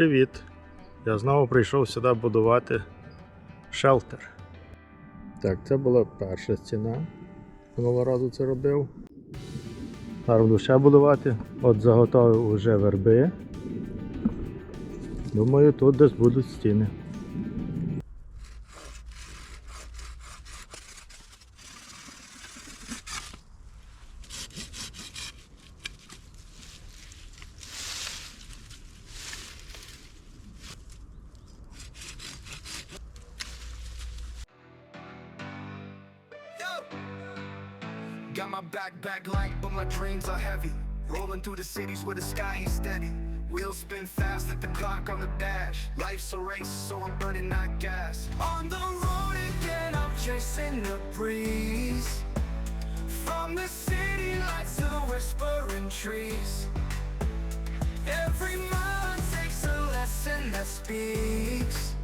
Привіт! Я знову прийшов сюди будувати шелтер. Так, це була перша стіна. Минулого разу це робив. Зараз буду ще будувати. От заготовив уже верби. Думаю, тут десь будуть стіни. Got my backpack light, but my dreams are heavy. Rolling through the cities where the sky ain't steady. Wheels spin fast like the clock on the dash. Life's a race, so I'm burning not gas. On the road again, I'm chasing the breeze. From the city lights to the whispering trees. Every mile takes a lesson that speaks.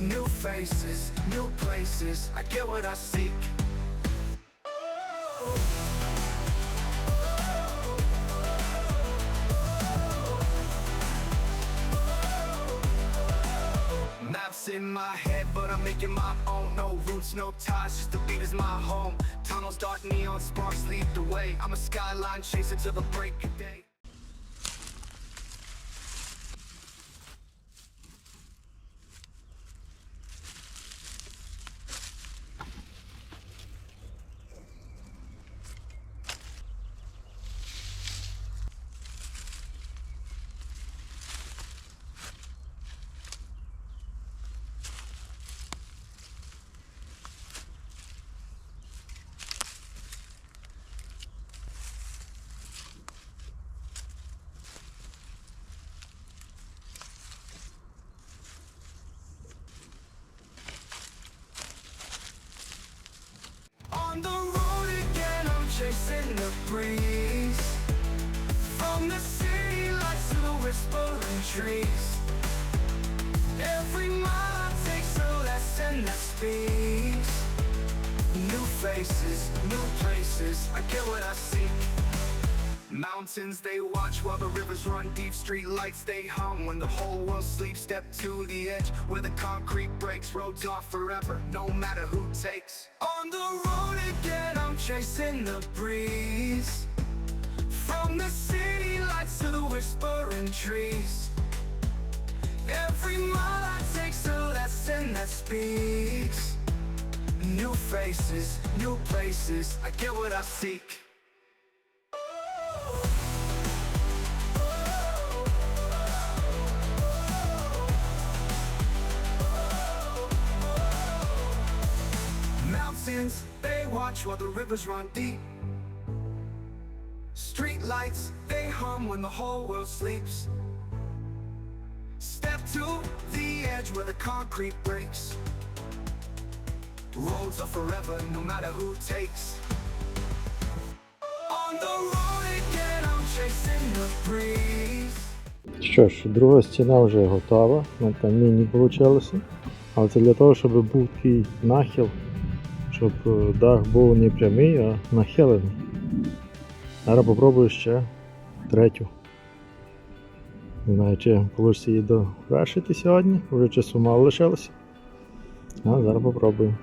New faces, new places. I get what I seek. My head, but I'm making my own. No roots, no ties, just the beat is my home. Tunnels, dark neon sparks lead the way. I'm a skyline chaser till the break of day. On the road again, I'm chasing the breeze. From the city lights to the whispering trees. Every mile takes a lesson that speaks. New faces, new places, I get what I seek. Mountains they watch while the rivers run deep. Street lights they hum when the whole world sleeps. Step to the edge where the concrete breaks. Roads off forever, no matter who takes. On the road again, chasing the breeze. From the city lights to the whispering trees. Every mile I take's a lesson that speaks. New faces, new places, I get what I seek. Watch while the rivers run deep. Street lights, they hum when the whole world sleeps. Step to the edge where the concrete breaks. Roads are forever, no matter who takes. On the road again, I'm chasing the breeze. Що ж, друга стіна вже готова. Ну, там міні вийшло. Але це для того, щоб був такий нахил, щоб е, дах був не прямий, а нахилений. Зараз попробую ще третю. Не знаю, чи вийде її довершити сьогодні, вже часу мало лишилося. А зараз попробую.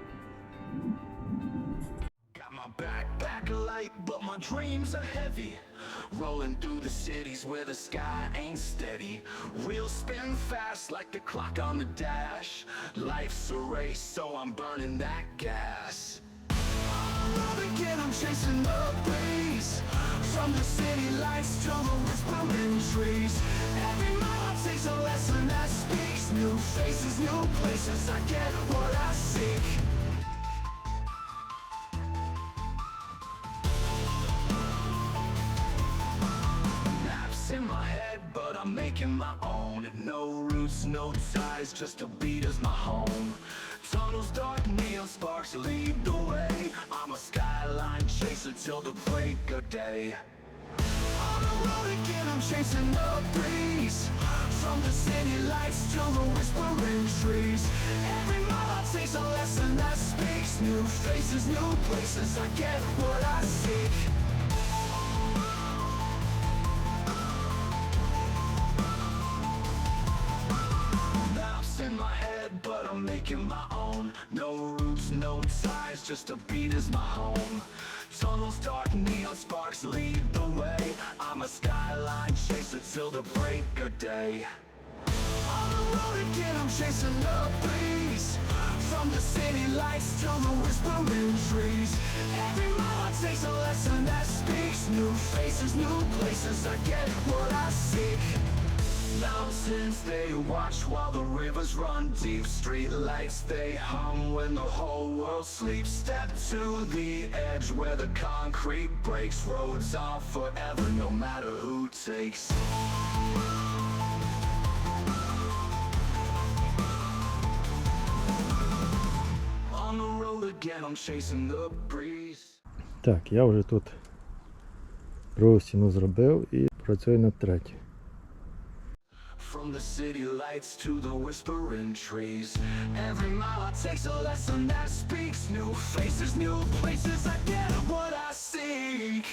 Rolling through the cities where the sky ain't steady. Wheels spin fast like the clock on the dash. Life's a race, so I'm burning that gas. On the again, I'm chasing the breeze. From the city lights to the whispering trees. Every mile takes a lesson that speaks. New faces, new places, I get what I seek. Just a beat is my home. Tunnels, dark neon sparks lead the way. I'm a skyline chaser till the break of day. On the road again, I'm chasing the breeze. From the city lights to the whispering trees. Every mile takes a lesson that speaks. New faces, new places, I get what I seek. Making my own. No roots, no ties, just a beat is my home. Tunnels dark, neon sparks lead the way. I'm a skyline chaser till the break of day. On the road again, I'm chasing the breeze. From the city lights to the whispering trees. Every mile I take's a lesson that speaks. New faces, new places, I get what I seek Mountains they watch while the rivers run deep. Street lights they hum when the whole world sleeps. Step to the edge where the concrete breaks. Roads are forever, no matter who takes. On the road again, I'm chasing the breeze. Так, я вже тут другу стіну зробив і працюю над третьою. From the city lights to the whispering trees. Every mile I take's a lesson that speaks. New faces, new places, I get what I seek.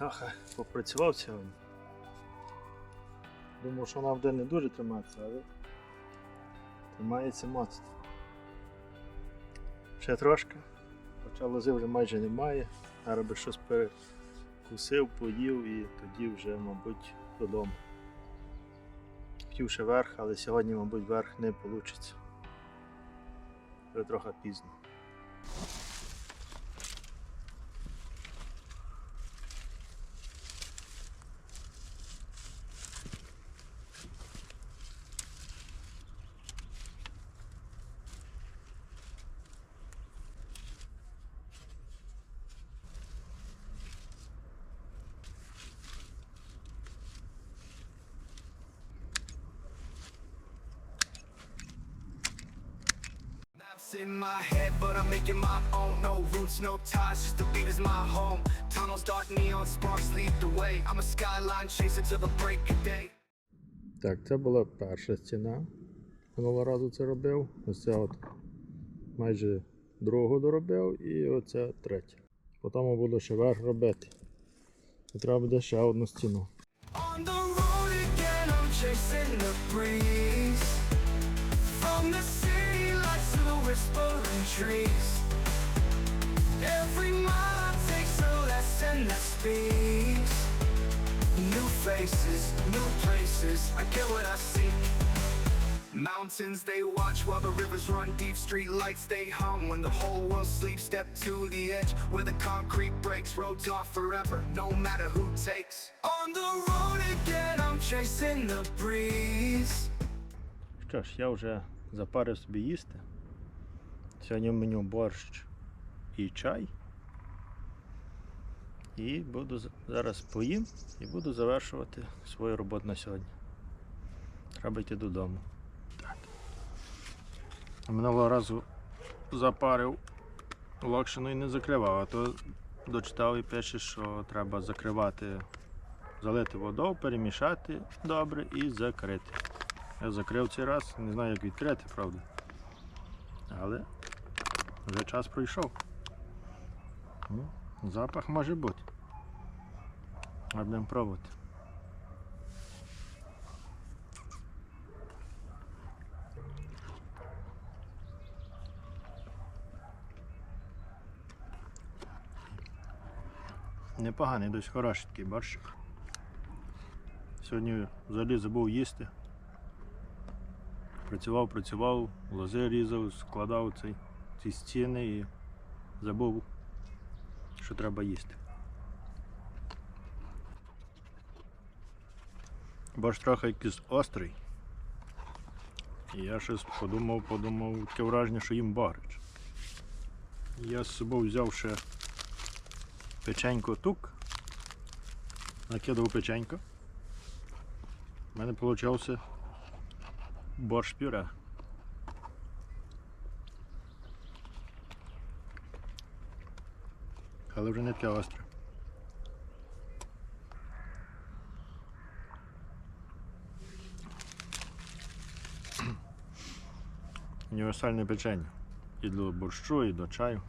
Трохи попрацював сьогодні. Думав, що вона буде не дуже триматися, але тримається моцно. Ще трошки. Хоча лози вже майже немає. Зараз би щось перекусив, поїв і тоді вже, мабуть, додому. Хотів ще верх, але сьогодні, мабуть, верх не вийде. Вже трохи пізно. In my head, but I'm making my own. No roots, no ties, just the beat is my home. Tunnels, dark neon sparks lead the way. I'm a skyline chaser till the break of day. Так, це була перша стіна. Минулого разу це робив. Ось це от майже другу доробив і оця третя. Потім буду ще верх робити. І треба буде ще одну стіну. On the road again, I'm chasing the breeze. From the whispering trees. Every mile I take's a lesson that speaks. New faces, new places, I get what I see. Mountains they watch while the rivers run deep. Street lights they hum when the whole world sleeps. Step to the edge where the concrete breaks. Roads are forever, no matter who takes. On the road again, I'm chasing the breeze. Що ж, я вже запарив собі їсти. Сьогодні в меню борщ і чай. І буду зараз поїм і буду завершувати свою роботу на сьогодні. Треба йти додому. Так. Минулого разу запарив локшину і не закривав, а то дочитав і пише, що треба закривати, залити водою, перемішати добре і закрити. Я закрив цей раз, не знаю як відкрити, правда. Але вже час пройшов. Ну, запах може бути. А Будемо пробувати. Непоганий, досить хороший такий борщик. Сьогодні взагалі забув їсти. Працював, працював, лози різав, складав цей, ці стіни і забув, що треба їсти. Борщ трохи якийсь острий. І я щось подумав, подумав, таке враження, що їм багрич. Я з собою взяв ще печенько тук, накидав печенько. У мене вийшов борщ пюре. але вже не таке остре. Універсальне печення. І до борщу, і до чаю.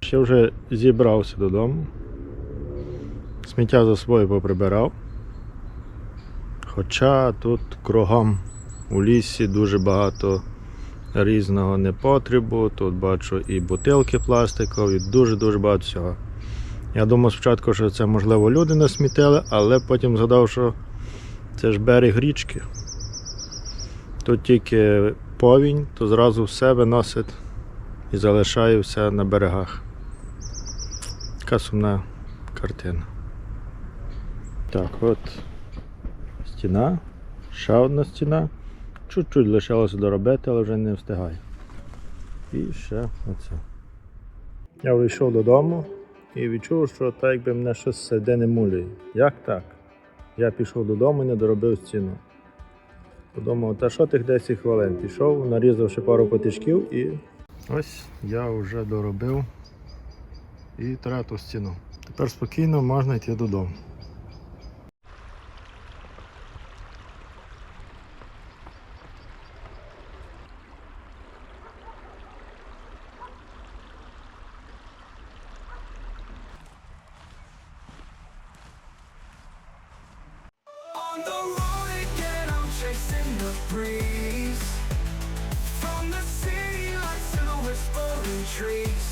Ще вже зібрався додому. Сміття за собою поприбирав. Хоча тут кругом у лісі дуже багато різного непотребу. Тут бачу і бутилки пластикові, дуже-дуже багато всього. Я думав спочатку, що це можливо люди насмітили, але потім згадав, що це ж берег річки. Тут тільки повінь, то зразу все виносить і залишає все на берегах. Така сумна картина. Так, от стіна, ще одна стіна. Чуть-чуть лишилося доробити, але вже не встигаю. І ще оце. Я вийшов додому і відчув, що так якби мене щось середини муляє. Як так? Я пішов додому і не доробив стіну. Подумав, та що тих 10 хвилин? Пішов, нарізав ще пару патичків і ось я вже доробив і трету стіну. Тепер спокійно можна йти додому. Breeze. From the city lights to the whispering trees.